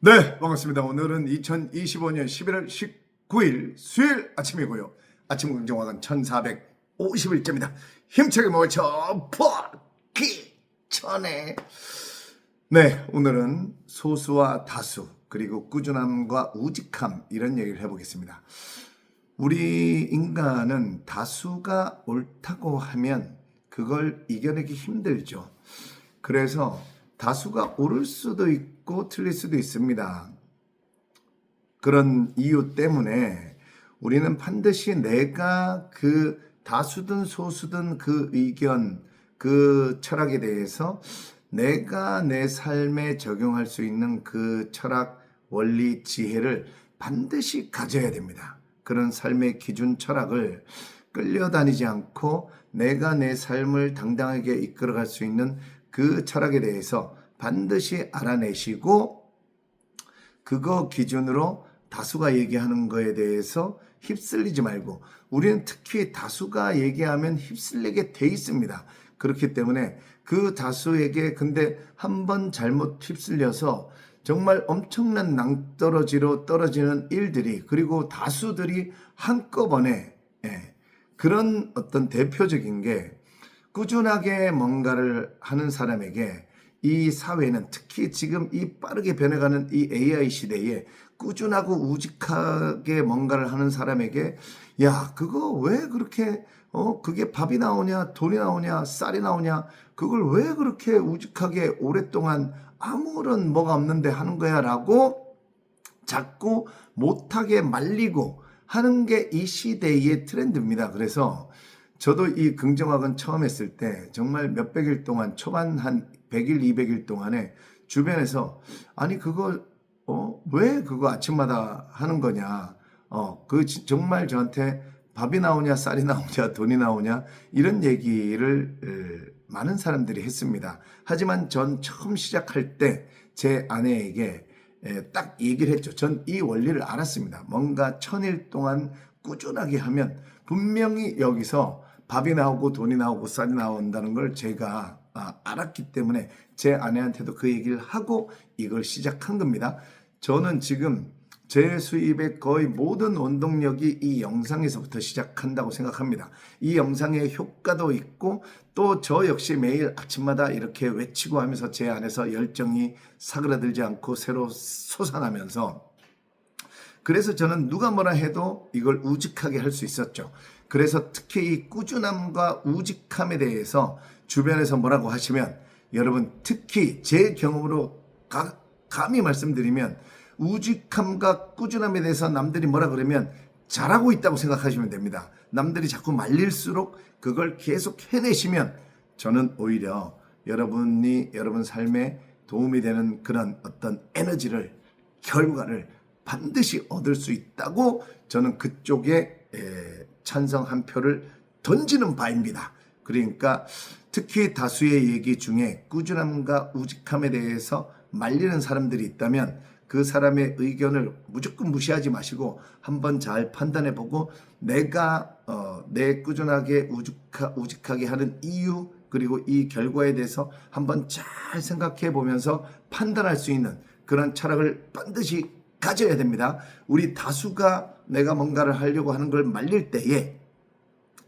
네, 반갑습니다. 오늘은 2025년 11월 19일 수요일 아침이고요. 아침 긍정화가 1450일째입니다. 힘차게 모쳐 퍼기 전에 네, 오늘은 소수와 다수 그리고 꾸준함과 우직함 이런 얘기를 해보겠습니다. 우리 인간은 다수가 옳다고 하면 그걸 이겨내기 힘들죠. 그래서 다수가 옳을 수도 있고 틀릴 수도 있습니다. 그런 이유 때문에 우리는 반드시 내가 그 다수든 소수든 그 의견, 그 철학에 대해서 내가 내 삶에 적용할 수 있는 그 철학, 원리, 지혜를 반드시 가져야 됩니다. 그런 삶의 기준 철학을 끌려다니지 않고 내가 내 삶을 당당하게 이끌어갈 수 있는 그 철학에 대해서 반드시 알아내시고 그거 기준으로 다수가 얘기하는 거에 대해서 휩쓸리지 말고 우리는 특히 다수가 얘기하면 휩쓸리게 돼 있습니다. 그렇기 때문에 그 다수에게 근데 한 번 잘못 휩쓸려서 정말 엄청난 낭떠러지로 떨어지는 일들이 그리고 다수들이 한꺼번에 예, 그런 어떤 대표적인 게 꾸준하게 뭔가를 하는 사람에게 이 사회는 특히 지금 이 빠르게 변해가는 이 AI 시대에 꾸준하고 우직하게 뭔가를 하는 사람에게 야 그거 왜 그렇게 어 그게 밥이 나오냐 돈이 나오냐 쌀이 나오냐 그걸 왜 그렇게 우직하게 오랫동안 아무런 뭐가 없는데 하는 거야라고 자꾸 못하게 말리고 하는 게 이 시대의 트렌드입니다. 그래서 저도 이 긍정학은 처음 했을 때 정말 몇백 일 동안 초반 한 100일, 200일 동안에 주변에서 아니 그거 어, 왜 그거 아침마다 하는 거냐? 어, 그 지- 정말 저한테 밥이 나오냐, 쌀이 나오냐, 돈이 나오냐 이런 얘기를 에, 많은 사람들이 했습니다. 하지만 전 처음 시작할 때 제 아내에게 에, 딱 얘기를 했죠. 전 이 원리를 알았습니다. 뭔가 천일 동안 꾸준하게 하면 분명히 여기서 밥이 나오고 돈이 나오고 쌀이 나온다는 걸 제가 아, 알았기 때문에 제 아내한테도 그 얘기를 하고 이걸 시작한 겁니다. 저는 지금 제 수입의 거의 모든 원동력이 이 영상에서부터 시작한다고 생각합니다. 이 영상의 효과도 있고 또 저 역시 매일 아침마다 이렇게 외치고 하면서 제 안에서 열정이 사그라들지 않고 새로 솟아나면서 그래서 저는 누가 뭐라 해도 이걸 우직하게 할 수 있었죠. 그래서 특히 이 꾸준함과 우직함에 대해서 주변에서 뭐라고 하시면 여러분 특히 제 경험으로 가- 감히 말씀드리면 우직함과 꾸준함에 대해서 남들이 뭐라 그러면 잘하고 있다고 생각하시면 됩니다. 남들이 자꾸 말릴수록 그걸 계속 해내시면 저는 오히려 여러분이 여러분 삶에 도움이 되는 그런 어떤 에너지를 결과를 반드시 얻을 수 있다고 저는 그쪽에 에, 찬성 한 표를 던지는 바입니다. 그러니까 특히 다수의 얘기 중에 꾸준함과 우직함에 대해서 말리는 사람들이 있다면 그 사람의 의견을 무조건 무시하지 마시고 한번 잘 판단해 보고 내가 어, 내 꾸준하게 우직하, 우직하게 하는 이유 그리고 이 결과에 대해서 한번 잘 생각해 보면서 판단할 수 있는 그런 철학을 반드시 가져야 됩니다. 우리 다수가 내가 뭔가를 하려고 하는 걸 말릴 때에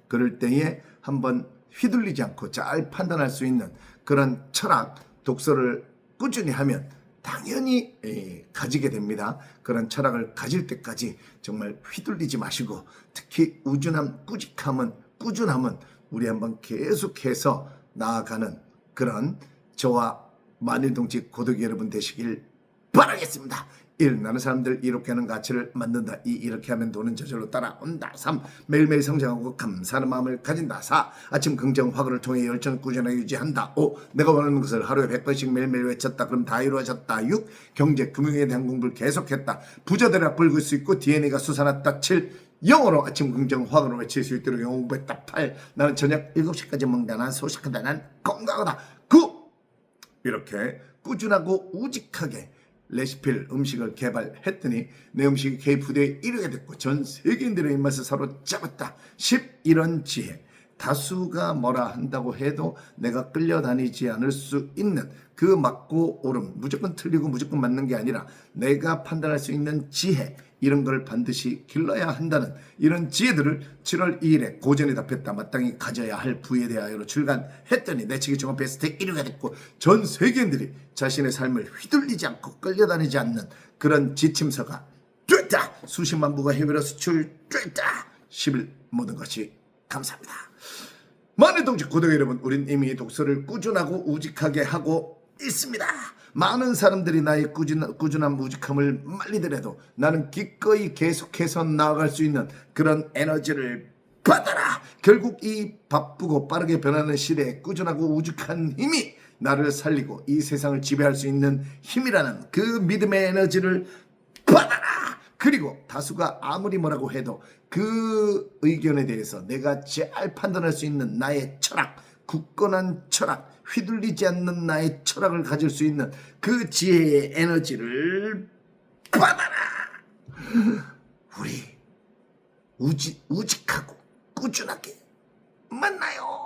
그럴 때에 한번 휘둘리지 않고 잘 판단할 수 있는 그런 철학 독서를 꾸준히 하면 당연히 에, 가지게 됩니다. 그런 철학을 가질 때까지 정말 휘둘리지 마시고 특히 우준함, 꾸직함은 꾸준함은 우리 한번 계속해서 나아가는 그런 저와 만일동지 고독 여러분 되시길 바라겠습니다. 1. 나는 사람들 이렇게 하는 가치를 만든다. 2. 이렇게 하면 돈은 저절로 따라온다. 3. 매일매일 성장하고 감사하는 마음을 가진다. 4. 아침 긍정 화근을 통해 열정을 꾸준하게 유지한다. 5. 내가 원하는 것을 하루에 100번씩 매일매일 외쳤다. 그럼 다 이루어졌다. 6. 경제, 금융에 대한 공부를 계속했다. 부자들아 붉을 수 있고 DNA가 솟아났다. 7. 영어로 아침 긍정 화근을 외칠 수 있도록 영어 공부했다. 8. 나는 저녁 7시까지 먹는다. 난 소식하다. 난 건강하다. 9. 이렇게 꾸준하고 우직하게 레시피를 음식을 개발했더니 내 음식이 K푸드의 1위가 됐고 전 세계인들의 입맛을 사로잡았다. 10. 이런 지혜. 다수가 뭐라 한다고 해도 내가 끌려다니지 않을 수 있는 그 맞고 옳음 무조건 틀리고 무조건 맞는 게 아니라 내가 판단할 수 있는 지혜 이런 걸 반드시 길러야 한다는 이런 지혜들을 7월 2일에 고전에 답했다. 마땅히 가져야 할 부에 대하여로 출간했더니 내치기 종합 베스트 1위가 됐고 전 세계인들이 자신의 삶을 휘둘리지 않고 끌려다니지 않는 그런 지침서가 됐다. 수십만 부가 해외로 수출됐다. 10일 모든 것이 감사합니다 많은 동지 구독 여러분 우린 이미 독서를 꾸준하고 우직하게 하고 있습니다. 많은 사람들이 나의 꾸준, 꾸준한 우직함을 말리더라도 나는 기꺼이 계속해서 나아갈 수 있는 그런 에너지를 받아라. 결국 이 바쁘고 빠르게 변하는 시대에 꾸준하고 우직한 힘이 나를 살리고 이 세상을 지배할 수 있는 힘이라는 그 믿음의 에너지를 받아라 그리고 다수가 아무리 뭐라고 해도 그 의견에 대해서 내가 잘 판단할 수 있는 나의 철학, 굳건한 철학, 휘둘리지 않는 나의 철학을 가질 수 있는 그 지혜의 에너지를 받아라. 우리 우지, 우직하고 꾸준하게 만나요.